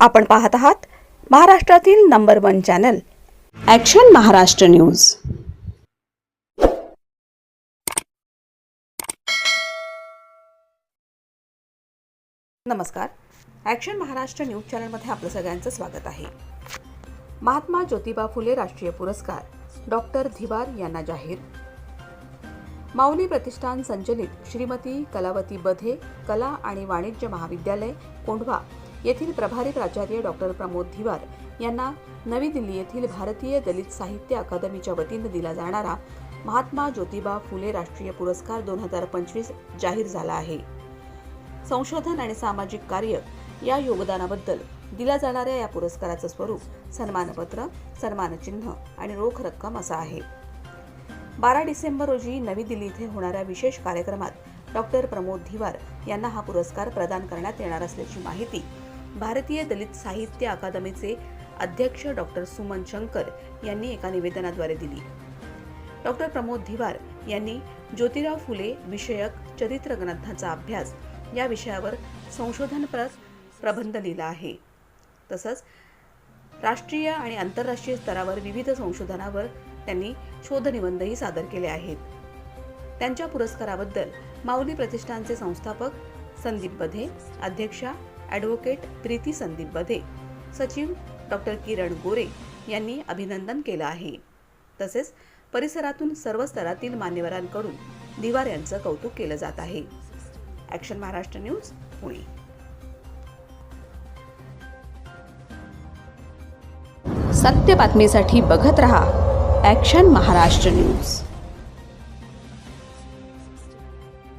आपण पाहत आहात महाराष्ट्रातील number one channel. Action Maharashtra news. नमस्कार. ॲक्शन महाराष्ट्र न्यूज चॅनलमध्ये आपलं सगळ्यांचं स्वागत आहे. महात्मा ज्योतिबा फुले राष्ट्रीय पुरस्कार डॉक्टर धिवार यांना जाहीर. माऊली प्रतिष्ठान संचलित श्रीमती कलावती बधे कला आणि वाणिज्य महाविद्यालय कोंढवा येथील प्रभारी प्राचार्य डॉक्टर प्रमोद धिवार यांना नवी दिल्ली येथील भारतीय दलित साहित्य अकादमीच्या वतीनं दिला जाणारा महात्मा ज्योतिबा फुले राष्ट्रीय पुरस्कार दोन हजार पंचवीस जाहीर झाला आहे. संशोधन आणि सामाजिक कार्य या योगदानाबद्दल दिल्या जाणाऱ्या या पुरस्काराचं स्वरूप सन्मानपत्र सन्मानचिन्ह आणि रोख रक्कम असं आहे. बारा डिसेंबर रोजी नवी दिल्ली इथे होणाऱ्या विशेष कार्यक्रमात डॉक्टर प्रमोद धिवार यांना हा पुरस्कार प्रदान करण्यात येणार असल्याची माहिती भारतीय दलित साहित्य अकादमीचे अध्यक्ष डॉक्टर सुमन शंकर यांनी एका निवेदनाद्वारे दिली. डॉक्टर प्रमोद धिवार यांनी ज्योतिराव फुले विषयक चरित्र ग्रंथाचा अभ्यास या विषयावर संशोधनपर प्रबंध लिहिला आहे. तसंच राष्ट्रीय आणि आंतरराष्ट्रीय स्तरावर विविध संशोधनावर त्यांनी शोधनिबंधही सादर केले आहेत. त्यांच्या पुरस्काराबद्दल माऊली प्रतिष्ठानचे संस्थापक संदीप बधे अध्यक्षा ॲडव्होकेट प्रीती संदीप बधे सचिव डॉक्टर किरण गोरे यांनी अभिनंदन केलं आहे. तसेच परिसरातून सर्व स्तरातील मान्यवरांकडून दिवार यांचं कौतुक केलं जात आहे. Action Maharashtra news Pune. सत्य बातमीसाठी बघत रहा ॲक्शन महाराष्ट्र न्यूज.